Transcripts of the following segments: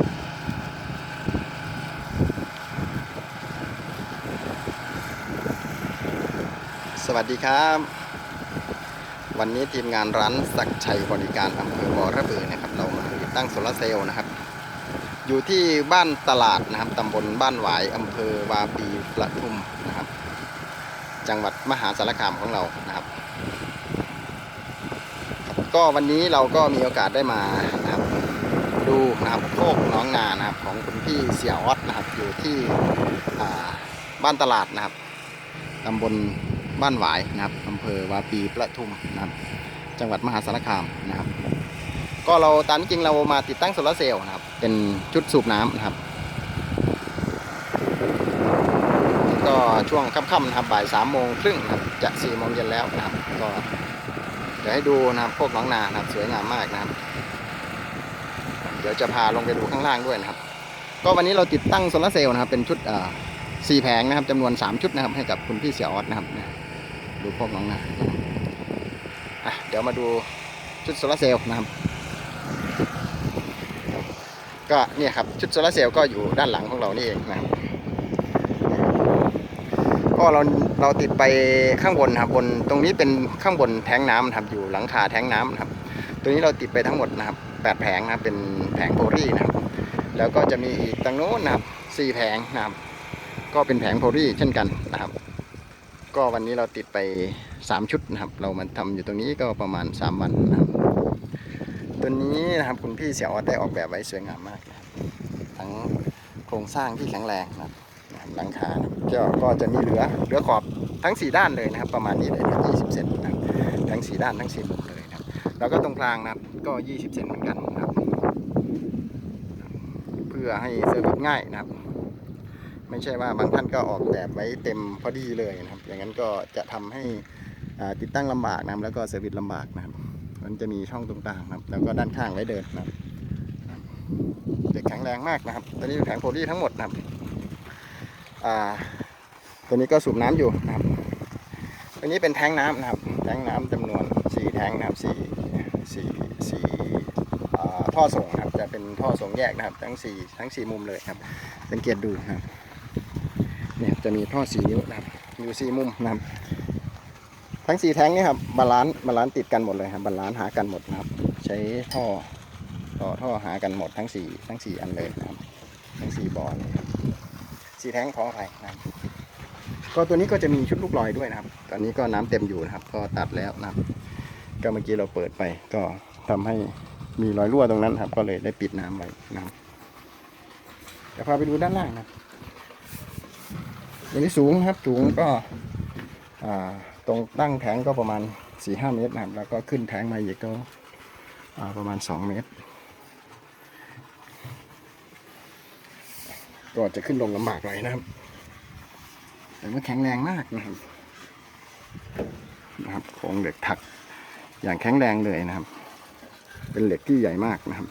สวัสดีครับ วันนี้ทีมงานร้านศักชัยบริการอำเภอวอระเบือนะครับ เรามาติดตั้งโซลาร์เซลล์นะครับ อยู่ที่บ้านตลาดนะครับตำบลบ้านหวายอำเภอวาปีประทุมนะครับ จังหวัดมหาสารคามของเรานะครับ ก็วันนี้เราก็มีโอกาสได้มา ดูนะครับโคกน้องนานะครับของคุณพี่เสี่ยออดนะครับอยู่ที่บ้านตลาดนะครับตำบลบ้านหวายนะครับอำเภอวาปีประทุมนะครับจังหวัดมหาสารคามนะครับ ก็เราตามจริงเรามาติดตั้งโซลาเซลล์นะครับ เป็นชุดสูบน้ำนะครับ ก็ช่วงค่ำๆนะครับบ่ายสามโมงครึ่งนะครับจะสี่โมงเย็นแล้วนะครับก็เดี๋ยวให้ดูนะครับพวกน้องนานะครับสวยงามมากนะครับ เดี๋ยวจะพาลงไปดูข้างล่างด้วยนะครับ ก็วันนี้เราติดตั้งโซลาเซลล์นะครับ เป็นชุดสี่แผงนะครับจำนวน 3 ชุดนะครับ ให้กับคุณพี่เสียออดนะครับดูพวกน้องนาอะเดี๋ยวมาดูชุดโซลาเซลล์นะครับ ก็เนี่ยครับชุดโซลาเซลล์ก็อยู่ด้านหลังของเรานี่เองนะครับก็เราเราติดไปข้างบนนะครับบนตรงนี้เป็นข้างบนแทงน้ำครับอยู่หลังคาแทงน้ำนะครับ ตัวนี้เราติดไปทั้งหมดนะครับ แปดแผงนะครับเป็นแผงโพลีนะครับ แล้วก็จะมีอีกตรงโน้นนะครับสี่แผงนะครับ ก็เป็นแผงโพลีเช่นกันนะครับ ก็วันนี้เราติดไปสามชุดนะครับ เรามาทำอยู่ตรงนี้ก็ประมาณสามวันนะครับตัวนี้นะครับคุณพี่เสี่ยวได้ออกแบบไว้สวยงามมากนะครับทั้งโครงสร้างที่แข็งแรงนะครับหลังคาก็ก็จะมีเหลือเหลือขอบทั้งสี่ด้านเลยนะครับ ประมาณนี้เลยนะ20เซนนะครับทั้งสี่ด้านทั้งสี่มุมเลยนะครับ แล้วก็ตรงกลางนะครับ ก็ 20 เซนเหมือนกันนะครับ เพื่อให้เซอร์วิสง่ายนะครับ ไม่ใช่ว่าบางท่านก็ออกแบบไว้เต็มพอดีเลยนะครับ อย่างนั้นก็จะทำให้ติดตั้งลำบากนะครับแล้วก็เซอร์วิสลำบากนะครับ มันจะมีช่องตรงกลางนะครับ แล้วก็ด้านข้างไว้เดินนะครับเด็กแข็งแรงมากนะครับตัวนี้เป็นแผงโพลีทั้งหมดนะครับตัวนี้ก็สูบน้ำอยู่นะครับอันนี้เป็นแทงน้ำนะครับ แทงน้ำจำนวน 4 แทงนะครับ4 ท่อส่งครับ จะเป็นท่อส่งแยกนะครับ ทั้ง4ทั้ง4มุมเลยครับ สังเกตดูครับเนี่ยจะมีท่อ4นิ้วนะครับอยู่4มุมนะครับทั้ง4แท้งนี่ครับบาลานซ์บาลานซ์ติดกันหมดเลยครับบาลานซ์หากันหมดนะครับ ใช้ท่อต่อท่อหากันหมดทั้ง4ทั้ง4อันเลยนะครับ ทั้ง4บอลเลยครับ4แท้งขออภัยนะครับก็ตัวนี้ก็จะมีชุดลูกลอยด้วยนะครับ ตอนนี้ก็น้ำเต็มอยู่นะครับ ก็ตัดแล้วนะครับ ก็เมื่อกี้เราเปิดไปก็ทำให้ มีรอยรั่วตรงนั้นครับ ก็เลยได้ปิดน้ำไว้นะครับเดี๋ยวพาไปดูด้านล่างนะครับตัวนี้สูงครับสูงก็ตรงตั้งแทงก็ประมาณ4ี่ห้าเมตรนะครับแล้วก็ขึ้นแทงมาอีกก็ประมาณ2เมตร ก็จะขึ้นลงลำบากหน่อยนะครับ แต่ว่าแข็งแรงมากนะครับนะครับโครงเหล็กถักอย่างแข็งแรงเลยนะครับ เป็นเหล็กที่ใหญ่มากนะครับ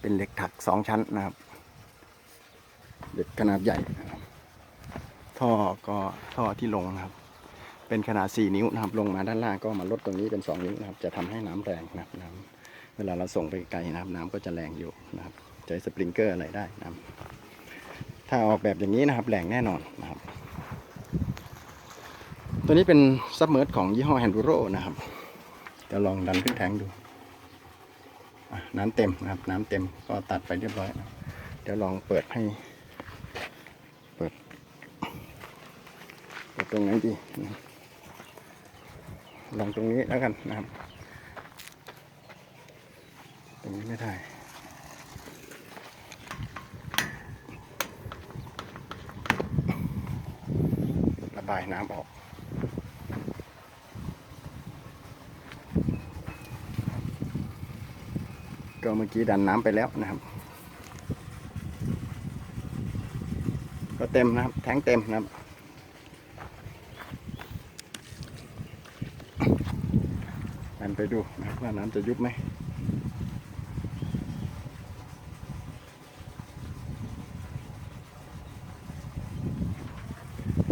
เป็นเหล็กถักสองชั้นนะครับ เหล็กขนาดใหญ่นะครับท่อก็ท่อที่ลงนะครับ เป็นขนาด 4 นิ้วนะครับ ลงมาด้านล่างก็มาลดตรงนี้เป็น 2 นิ้วนะครับ จะทำให้น้ำแรงนะครับน้ำเวลาเราส่งไปไกลนะครับ น้ำก็จะแรงอยู่นะครับ ใช้สปริงเกอร์อะไรได้นะครับ ถ้าออกแบบอย่างนี้นะครับแรงแน่นอนนะครับ ตัวนี้เป็นซับเมอร์ของยี่ห้อแฮนดูโรนะครับจะลองดันขึ้นแทงดูน้ำเต็มนะครับ น้ำเต็มก็ตัดไปเรียบร้อยนะเดี๋ยวลองเปิดให้ เปิดเปิดตรงไหนดีนะลองตรงนี้แล้วกันนะครับ ตรงนี้ไม่ได้ บายน้ำออก ก็เมื่อกี้ดันน้ำไปแล้วนะครับ ก็เต็มนะครับ แทงเต็มนะครับหันไปดูนะว่าน้ำจะยุบไหม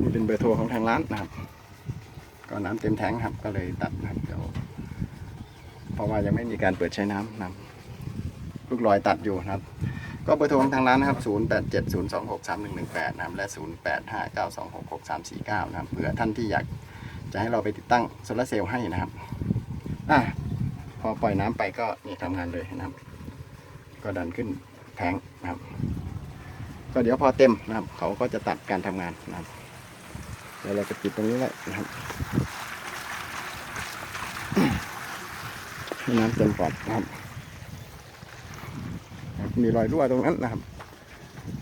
นี่เป็นเบอร์โทรของทางร้านนะครับ ก็น้ำเต็มแทงครับ ก็เลยตัดนะครับเดี๋ยวเพราะว่ายังไม่มีการเปิดใช้น้ำนะครับลูกลอยตัดอยู่นะครับ ก็เบอร์โทรของทางร้านนะครับ 0 8 7 0 2 6 3 1 1 8 นะครับและ 0 8 5 9 2 6 6 3 4 9 นะครับเผื่อท่านที่อยากจะให้เราไปติดตั้งโซลาร์เซลล์ให้นะครับอะพอปล่อยน้ำไปก็นี่ทำงานเลยนะครับ ก็ดันขึ้นแผงนะครับ ก็เดี๋ยวพอเต็มนะครับ เขาก็จะตัดการทำงานนะครับ เดี๋ยวเราจะปิดตรงนี้ไว้นะครับให้น้ำเต็มปอดนะครับ มีรอยรั่วตรงนั้นนะครับ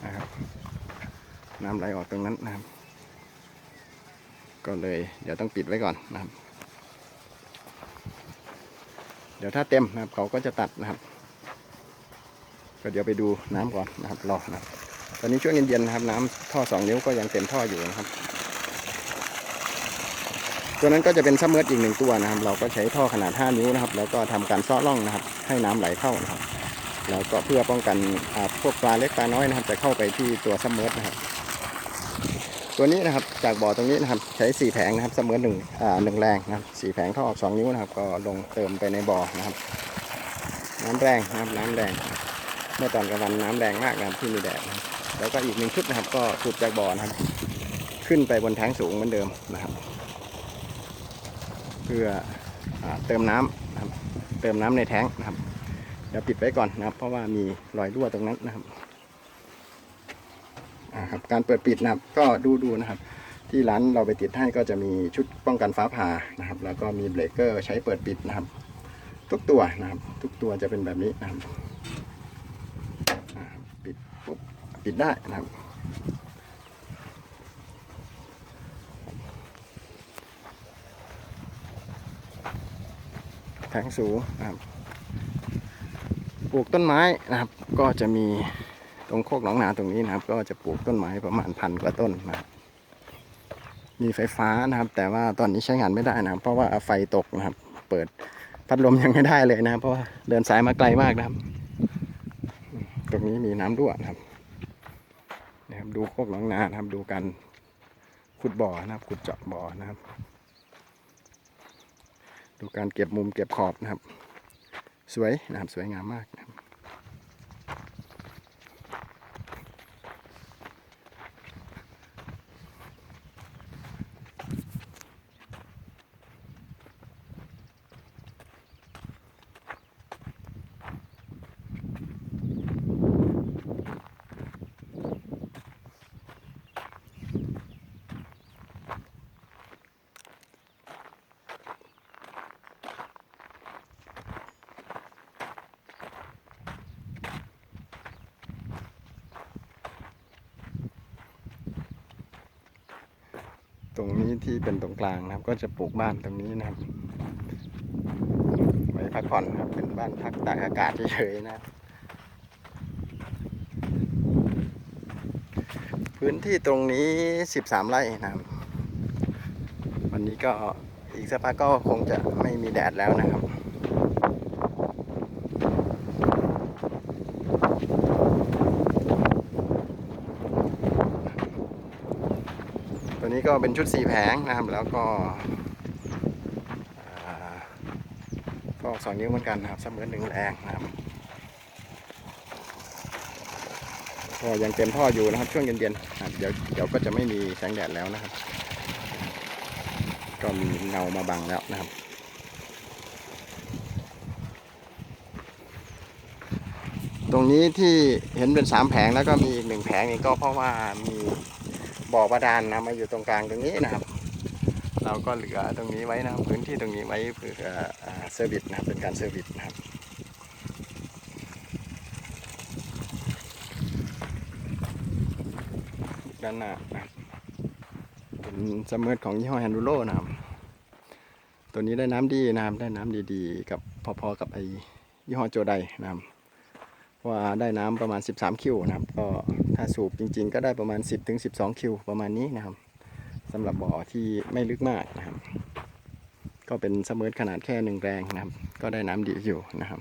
นะครับ น้ำไหลออกตรงนั้นนะครับ ก็เลยเดี๋ยวต้องปิดไว้ก่อนนะครับ เดี๋ยวถ้าเต็มนะครับเขาก็จะตัดนะครับ ก็เดี๋ยวไปดูน้ำก่อนนะครับรอนะครับ ตอนนี้ช่วงเย็นๆนะครับ น้ำท่อสองนิ้วก็ยังเต็มท่ออยู่นะครับ ตัวนั้นก็จะเป็นซัมเมอร์อีกหนึ่งตัวนะครับ เราก็ใช้ท่อขนาด 5 นิ้วนะครับ แล้วก็ทำการซ้อร่องนะครับ ให้น้ำไหลเข้านะครับ แล้วก็เพื่อป้องกันพวกปลาเล็กปลาน้อยนะครับ จะเข้าไปที่ตัวซัมเมอร์นะครับ ตัวนี้นะครับจากบ่อตรงนี้นะครับ ใช้สี่แผงนะครับซัมเมอร์หนึ่งอ่าหนึ่งแรงนะครับสี่แผงท่อออกสองนิ้วนะครับ ก็ลงเติมไปในบ่อนะครับ น้ำแรงนะครับน้ำแรงเมื่อตอนกลางวันน้ำแรงมากนะครับที่มีแดดแล้วก็อีกหนึ่งชุดนะครับ ก็ขุดจากบ่อนะครับ ขึ้นไปบนแทงสูงเหมือนเดิมนะครับ พื่ออเติมน้ำนะครับเติมน้ำในแท้งนะครับ เดี๋ยวปิดไว้ก่อนนะครับ เพราะว่ามีรอยรั่วตรงนั้นนะครับครับการเปิดปิดนะครับก็ดูดูนะครับ ที่ร้านเราไปติดให้ก็จะมีชุดป้องกันฟ้าผ่านะครับ แล้วก็มีเบรกเกอร์ใช้เปิดปิดนะครับ ทุกตัวนะครับ ทุกตัวจะเป็นแบบนี้นะครับปิดปุ๊บปิดได้นะครับ แผงสูงนะครับปลูกต้นไม้นะครับ ก็จะมีตรงโคกหนองนาตรงนี้นะครับ ก็จะปลูกต้นไม้ประมาณพันกว่าต้นนะครับมีไฟฟ้านะครับ แต่ว่าตอนนี้ใช้งานไม่ได้นะครับ เพราะว่าไฟตกนะครับ เปิดพัดลมยังไม่ได้เลยนะ เพราะว่าเดินสายมาไกลมากนะครับ ตรงนี้มีน้ำรั่วนะครับนะครับ ดูโคกหนองนานะครับ ดูการขุดบ่อนะครับ ขุดเจาะบ่อนะครับ ดูการเก็บมุมเก็บขอบนะครับ สวยนะครับสวยงามมากนะครับ ตรงนี้ที่เป็นตรงกลางนะครับ ก็จะปลูกบ้านตรงนี้นะครับ ไว้พักผ่อนครับเป็นบ้านพักตากอากาศเฉยๆนะครับพื้นที่ตรงนี้ 13 ไร่นะครับ วันนี้ก็อีกสักพักก็คงจะไม่มีแดดแล้วนะครับ ตัว นี้ก็เป็นชุดสีแผงนะครับ แล้วก็อ่าก็อสองนิ้วเหมือนกันนะครับเสมอหนึ่งแรงนะครับก็ยังเต็มท่ออยู่นะครับ ช่วงเย็นๆครับเดี๋ยวเดี๋ยวก็จะไม่มีแสงแดดแล้วนะครับ ก็มีเงามาบังแล้วนะครับตรงนี้ที่เห็นเป็นสามแผงแล้วก็มีอีกหนึ่งแผงนี่ก็เพราะว่ามี บ่อบาดาลนะมาอยู่ตรงกลางตรงนี้นะครับ เราก็เหลือตรงนี้ไว้นะพื้นที่ตรงนี้ไว้เพื่อเซอร์วิสนะครับเป็นการเซอร์วิสนะครับด้านหน้านะครับเป็นสมเมอร์ของยี่ห้อแฮนดูโลนะครับ ตัวนี้ได้น้ำดีนะครับ ได้น้ำดีๆ กับพอๆกับไอยี่ห้อโจไดนะครับ ว่าได้น้ำประมาณ 13 คิวนะครับ ก็ถ้าสูบจริง ๆ ก็ได้ประมาณ 10ถึง12คิวประมาณนี้นะครับสำหรับบ่อที่ไม่ลึกมากนะครับ ก็เป็นเสมอขนาดแค่หนึ่งแรงนะครับ ก็ได้น้ำดีอยู่นะครับ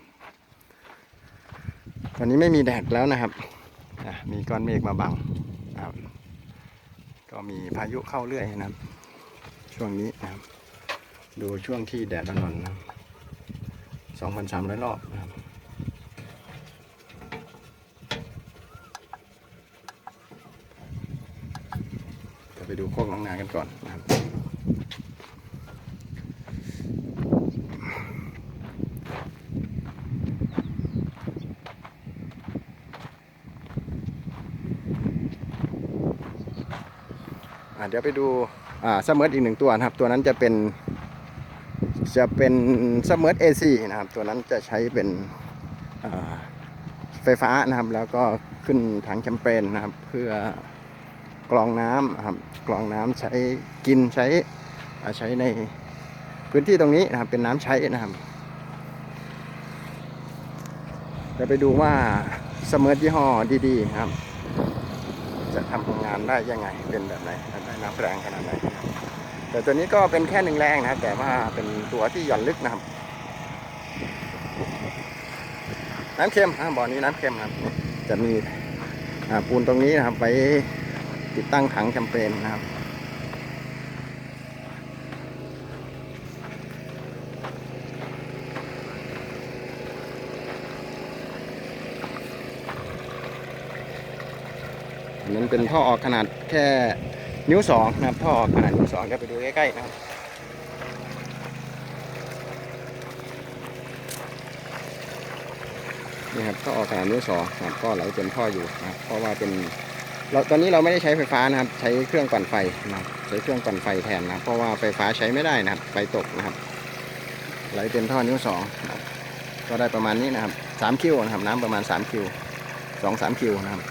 ตอนนี้ไม่มีแดดแล้วนะครับมีก้อนเมฆมาบังนะครับ ก็มีพายุเข้าเรื่อยนะครับ ช่วงนี้นะครับ ดูช่วงที่แดดร้อนๆนะครับสองพันสามร้อยรอบนะครับ จะไป ดูโคกน้องนากันก่อนนะครับอะเดี๋ยวไปดูอ่าซัมเมอร์อีกหนึ่งตัวนะครับ ตัวนั้นจะเป็นจะเป็นซัมเมอร์เอซีนะครับ ตัวนั้นจะใช้เป็นอ่าไฟฟ้านะครับ แล้วก็ขึ้นถังแชมเปญนะครับ เพื่อ กรองน้ำนะครับกรองน้ำใช้กินใช้ใช้ในพื้นที่ตรงนี้นะครับเป็นน้ำใช้นะครับเดี๋ยวไปดูว่าซัมอร์ยี่ห้อดีๆครับ จะทำงานได้ยังไงเป็นแบบไหนได้น้ำแรงขนาดไหนแต่ตัวนี้ก็เป็นแค่หนึ่งแรงนะครับแต่ว่าเป็นตัวที่หย่อนลึกนะครับ น้ำเค็มอ่าบ่อนี้น้ำเค็มครับ จะมีปูนตรงนี้นะครับไว้ ติดตั้งถังแชมเปญนะครับอันนั้นเป็นท่อออกขนาดแค่นิ้วสองนะครับ ท่อออกขนาดนิ้วสองเดี๋ยวไปดูใกล้ๆนะครับนี่ครับท่อออกขนาดนิ้วสองนะครับก็ไหลเต็มท่ออยู่นะครับเพราะว่าเป็น เราตอนนี้เราไม่ได้ใช้ไฟฟ้านะครับ ใช้เครื่องปั่นไฟนะครับใช้เครื่องปั่นไฟแทนนะเพราะว่าไฟฟ้าใช้ไม่ได้นะครับ ไฟตกนะครับ ไหลเต็มท่อนิ้วสองก็ได้ประมาณนี้นะครับสามคิวนะครับ น้ำประมาณสามคิวสองสามคิวนะครับ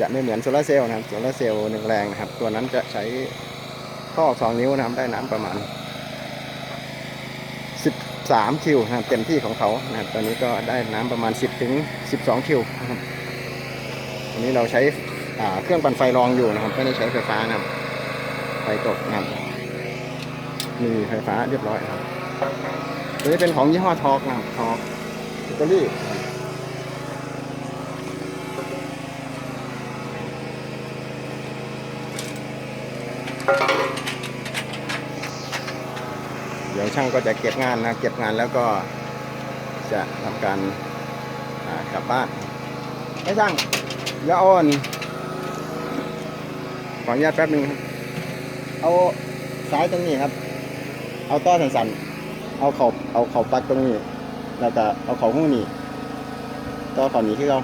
จะไม่เหมือนโซลาเซลล์นะครับโซลาเซลล์หนึ่งแรงนะครับ ตัวนั้นจะใช้ท่อสองนิ้วนะครับ ได้น้ำประมาณ13คิวนะครับ เต็มที่ของเขานะครับ ตอนนี้ก็ได้น้ำประมาณ10ถึง12คิวนะครับ อันนี้เราใช้เครื่องปั่นไฟรองอยู่นะครับไม่ได้ใช้ไฟฟ้านะครับไฟตกนะครับมีไฟฟ้าเรียบร้อยครับตัวนี้เป็นของยี่ห้อทอกนะครับทอกอิตาลีเดี๋ยวช่างก็จะเก็บงานนะเก็บงานแล้วก็จะทำการกลับบ้านไม่ช่าง ย่าอ่อน ขออนุญาตแป๊บหนึงครับ เอาสายตรงนี้ครับ เอาต้อสันๆ เอาเขาเอาเขาปลักตรงนี้ แล้วก็เอาเขาหูนี่ต่อเขานี้ที่เรา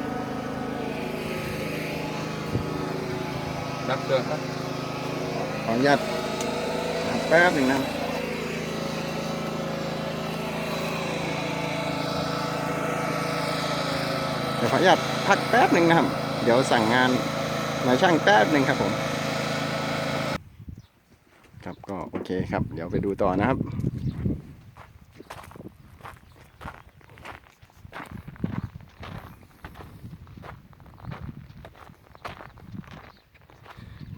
รับเชิญครับ ขออนุญาตแป๊บหนึ่งนะครับเดี๋ยวขออนุญาตพักแป๊บหนึ่งนะครับ เดี๋ยวสั่งงานนายช่างแป๊บหนึ่งครับผม ครับก็โอเคครับ เดี๋ยวไปดูต่อนะครับ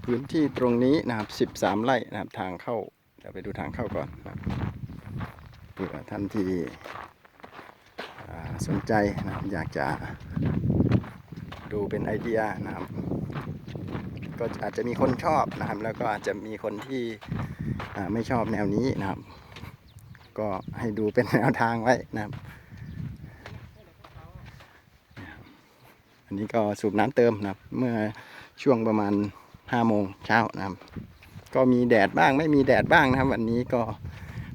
พื้นที่ตรงนี้นะครับ 13 ไร่นะครับ ทางเข้า เดี๋ยวไปดูทางเข้าก่อนนะครับเผื่อท่านที่สนใจนะครับอยากจะ ดูเป็นไอเดียนะครับ ก็อาจจะมีคนชอบนะครับ แล้วก็อาจจะมีคนที่ไม่ชอบแนวนี้นะครับ ก็ให้ดูเป็นแนวทางไว้นะครับ อันนี้ก็สูบน้ำเติมนะครับ เมื่อช่วงประมาณห้าโมงเช้านะครับ ก็มีแดดบ้างไม่มีแดดบ้างนะครับ วันนี้ก็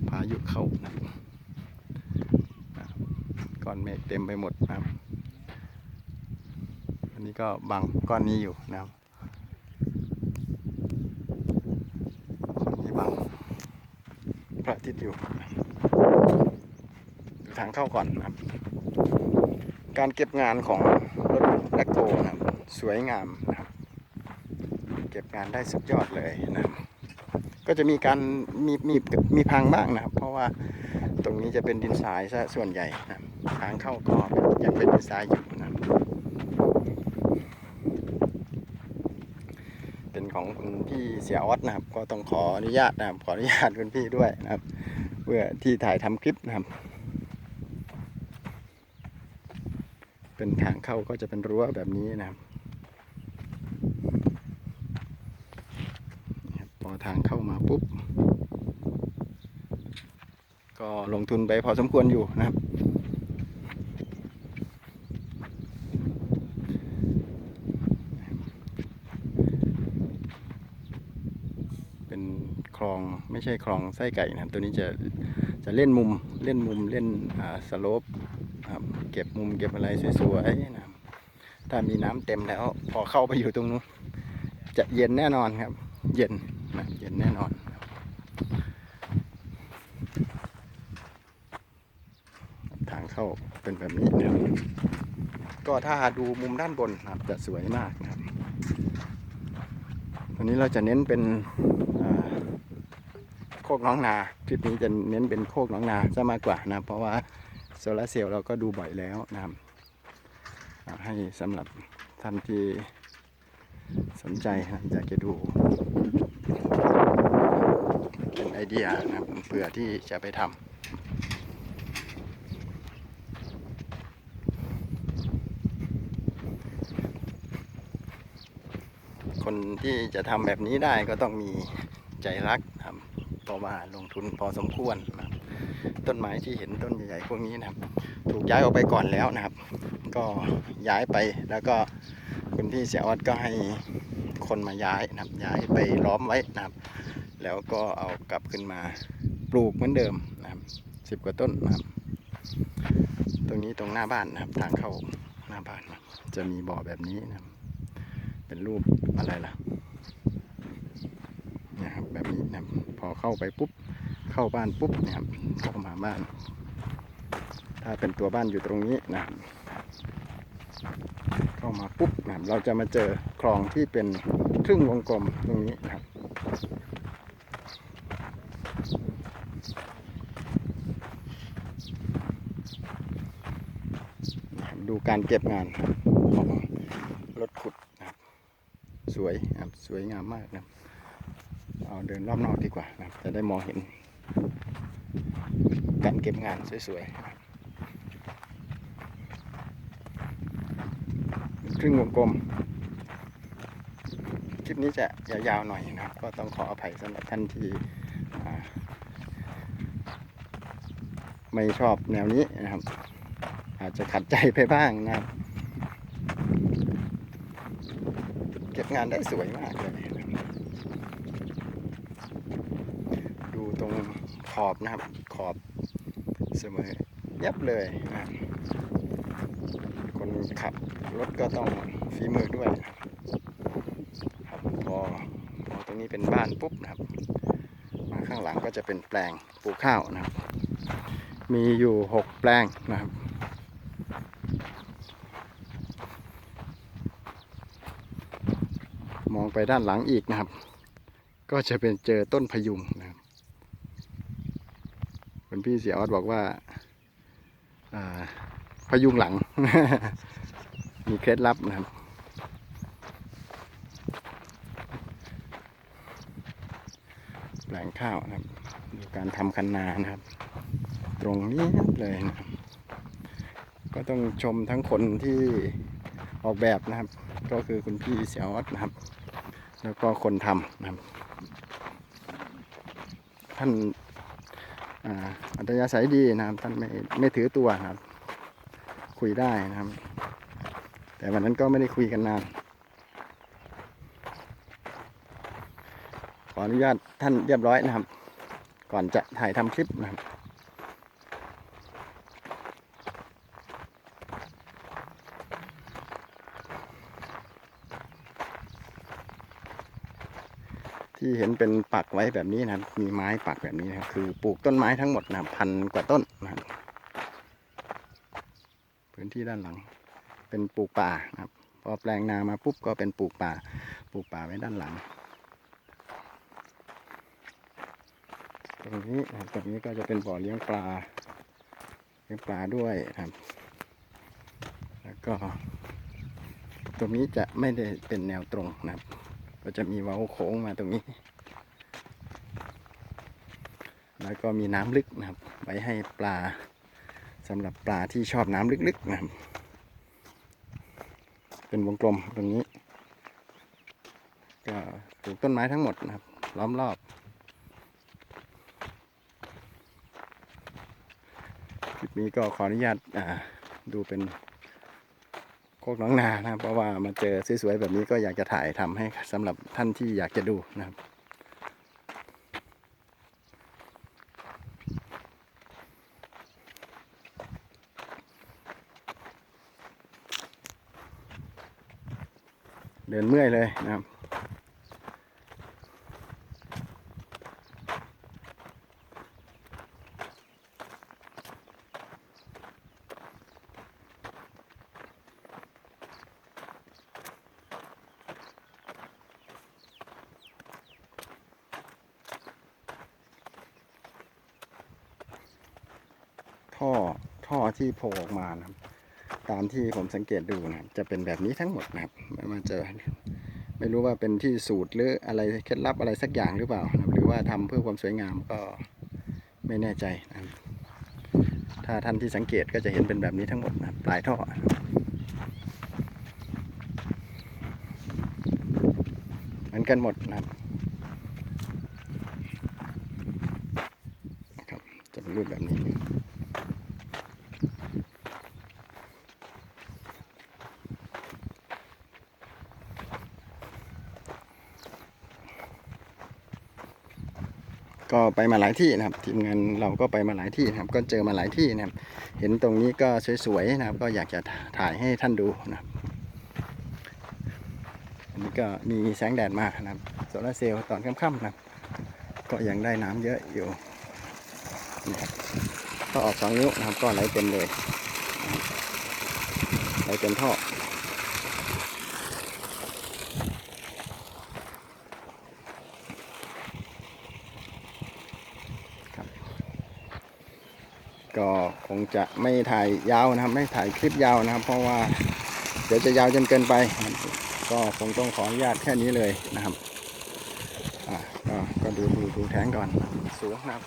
พายุเข้านะครับก้อนเมฆเต็มไปหมดนะครับ นนี้ก็บังก้อนนี้อยู่นะครับนี้บังพระอาทิตย์อยู่ดูทางเข้าก่อนนะครับ การเก็บงานของรถแบ็คโฮนะครับสวยงามนะครับ เก็บงานได้สุดยอดเลยนะครับก็จะมีการมีมีมีพังบ้างนะครับ เพราะว่าตรงนี้จะเป็นดินทรายซะส่วนใหญ่นะครับทางเข้าก็ยังเป็นดินทรายอยู่นะครับ เป็นของ คุณพี่เสียออสนะครับ ก็ต้องขออนุญาตนะครับขออนุญาตคุณพี่ด้วยนะครับ เพื่อที่ถ่ายทำคลิปนะครับ เป็นทางเข้าก็จะเป็นรั้วแบบนี้นะครับอทางเข้ามาปุ๊บ ก็ลงทุนไปพอสมควรอยู่นะครับ เป็นคลอง ไม่ใช่คลองไส้ไก่นะครับตัวนี้จะจะเล่นมุมเล่นมุมเล่นอ่าสโลปครับเก็บมุมเก็บอะไรสวยๆนะครับถ้ามีน้ำเต็มแล้ว พอเข้าไปอยู่ตรงนู้นจะเย็นแน่นอนครับ เย็นนะเย็นแน่นอนครับทางเข้าเป็นแบบนี้นะครับก็ถ้าดูมุมด้านบนครับจะสวยมากนะครับวันนี้เราจะเน้นเป็น คกน้องนาคลิปนี้จะเน้นเป็นโคกน้องนาซะมากกว่านะ เพราะว่าโซลาเซลล์เราก็ดูบ่อยแล้วนะครับให้สำหรับท่านที่สนใจนะอยากจะดูเป็นไอเดียนะครับเผื่อที่จะไปทำคนที่จะทำแบบนี้ได้ก็ต้องมีใจรักนะครับ เพราะว่าลงทุนพอสมควรนะครับต้นไม้ที่เห็นต้นใหญ่ๆพวกนี้นะครับ ถูกย้ายออกไปก่อนแล้วนะครับ ก็ย้ายไปแล้วก็คุณพี่เสียออดก็ให้คนมาย้ายนะครับ ย้ายไปล้อมไว้นะครับ แล้วก็เอากลับขึ้นมาปลูกเหมือนเดิมนะครับสิบกว่าต้นนะครับ ตรงนี้ตรงหน้าบ้านนะครับทางเข้าหน้าบ้านนะจะมีบ่อแบบนี้นะครับ เป็นรูปอะไรล่ะ นี่ยครับ แบบนี้นะครับพอเข้าไปปุ๊บเข้าบ้านปุ๊บนะครับเข้ามาบ้าน ถ้าเป็นตัวบ้านอยู่ตรงนี้นะครับเข้ามาปุ๊บนะครับเราจะมาเจอคลองที่เป็นครึ่งวงกลมตรงนี้นะครับนะครับดูการเก็บงานของรถขุดนะครับ สวยนะครับสวยงามมากนะครับ เอาเดินรอบนอกดีกว่านะครับจะได้มองเห็นการเก็บงานสวยๆครึ่งวงกลม คลิปนี้จะยาวๆหน่อยนะครับ ก็ต้องขออภัยสำหรับท่านที่ไม่ชอบแนวนี้นะครับ อาจจะขัดใจไปบ้างนะครับ เก็บงานได้สวยมากเลยนะครับดูตรง ขอบนะครับ ขอบเสมอเย็บเลยนะคนขับรถก็ต้องฝีมือด้วยครับพอพอตรงนี้เป็นบ้านปุ๊บนะครับ มาข้างหลังก็จะเป็นแปลงปลูกข้าวนะครับ มีอยู่หกแปลงนะครับมองไปด้านหลังอีกนะครับ ก็จะเป็นเจอต้นพยุง คุณพี่เสียออดบอกว่าอ่าพยุงหลัง มีเคล็ดลับนะครับ แปลงข้าวนะครับดูการทำคันนานะครับ ตรงนี้เลยนะครับ ก็ต้องชมทั้งคนที่ออกแบบนะครับ ก็คือคุณพี่เสียออดนะครับ แล้วก็คนทำนะครับ ท่าน อัตยาศัยดีนะครับ ท่านไม่ไม่ถือตัวครับ คุยได้นะครับ แต่วันนั้นก็ไม่ได้คุยกันนาน ขออนุญาตท่านเรียบร้อยนะครับ ก่อนจะถ่ายทำคลิปนะครับ ที่เห็นเป็นปักไว้แบบนี้นะครับ มีไม้ปักแบบนี้นะครับ คือปลูกต้นไม้ทั้งหมดนะครับพันกว่าต้นนะครับพื้นที่ด้านหลัง เป็นปลูกป่านะครับ พอแปลงนามาปุ๊บก็เป็นปลูกป่า ปลูกป่าไว้ด้านหลัง ตรงนี้นะครับตรงนี้ก็จะเป็นบ่อเลี้ยงปลา เลี้ยงปลาด้วยนะครับ แล้วก็ ตรงนี้จะไม่ได้เป็นแนวตรงนะครับ ก็จะมีเว้าโค้งมาตรงนี้ แล้วก็มีน้ำลึกนะครับ ไว้ให้ปลาสำหรับปลาที่ชอบน้ำลึกๆนะครับ เป็นวงกลมตรงนี้ ก็ปลูกต้นไม้ทั้งหมดนะครับ ล้อมรอบคลิปนี้ก็ขออนุญาตดูเป็น โคกน้องนานะครับ เพราะว่ามาเจอสวยๆแบบนี้ก็อยากจะถ่ายทำให้สำหรับท่านที่อยากจะดูนะครับเดินเมื่อยเลยนะครับ ท่อท่อที่โผล่ออกมานะครับ ตามที่ผมสังเกตดูนะจะเป็นแบบนี้ทั้งหมดนะครับไม่ว่าจะไม่รู้ว่าเป็นที่สูตรหรืออะไรเคล็ดลับอะไรสักอย่างหรือเปล่านะหรือว่าทำเพื่อความสวยงามก็ไม่แน่ใจนะครับถ้าท่านที่สังเกตก็จะเห็นเป็นแบบนี้ทั้งหมดนะครับปลายท่อเหมือนกันหมดนะครับนะครับ จะเป็นรูปแบบนี้ ก็ไปมาหลายที่นะครับ ทีมงานเราก็ไปมาหลายที่นะครับ ก็เจอมาหลายที่นะครับ เห็นตรงนี้ก็สวยๆนะครับ ก็อยากจะถ่ายให้ท่านดูนะครับอันนี้ก็มีแสงแดดมากนะครับโซลาร์เซลล์ตอนค่ำๆนะครับ ก็ยังได้น้ำเยอะอยู่นะครับก็ออกสองนิ้วนะครับก็ไหลเต็มเลยไหลเต็มท่อ ก็คง จะไม่ถ่ายยาวนะครับ ไม่ถ่ายคลิปยาวนะครับ เพราะว่าเดี๋ยวจะยาวจนเกินไป ก็คงต้องขออนุญาตแค่นี้เลยนะครับอ่าก็ดูดูดูแท้งก่อนสูงนะครับ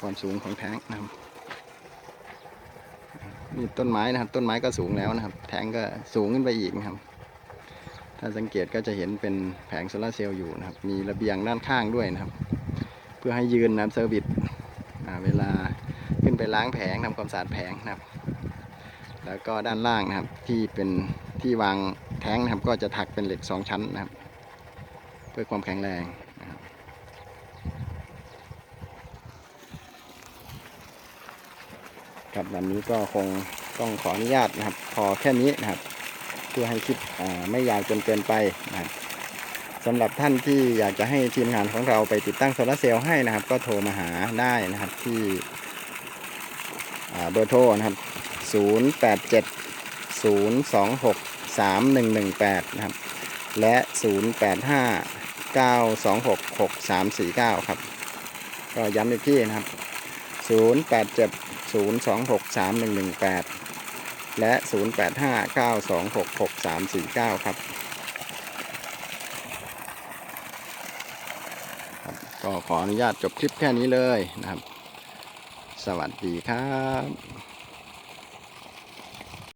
ความสูงของแท้งนะครับนี่ต้นไม้นะครับ ต้นไม้ก็สูงแล้วนะครับแท้งก็สูงขึ้นไปอีกนะครับ ถ้าสังเกตก็จะเห็นเป็นแผงโซลาเซลล์อยู่นะครับ มีระเบียงด้านข้างด้วยนะครับ เพื่อให้ยืนนะครับเซอร์วิสเวลา ล้างแผงทำความสะอาดแผงนะครับ แล้วก็ด้านล่างนะครับที่เป็นที่วางแท้งนะครับก็จะถักเป็นเหล็กสองชั้นนะครับ เพื่อความแข็งแรงครับครับวันนี้ก็คงต้องขออนุญาตนะครับ พอแค่นี้นะครับ เพื่อให้คลิปไม่ยาวจนเกินไปนะครับสำหรับท่านที่อยากจะให้ทีมงานของเราไปติดตั้งโซลาเซลล์ให้นะครับ ก็โทรมาหาได้นะครับที่ เบอร์โทรนะครับ 087 026 3118 นะครับ และ 085 926 6349 ครับ ก็ย้ำอีกที่นะครับ 087 026 3118 และ 085 926 6349 ครับก็ขออนุญาตจบคลิปแค่นี้เลยนะครับ สวัสดีครับ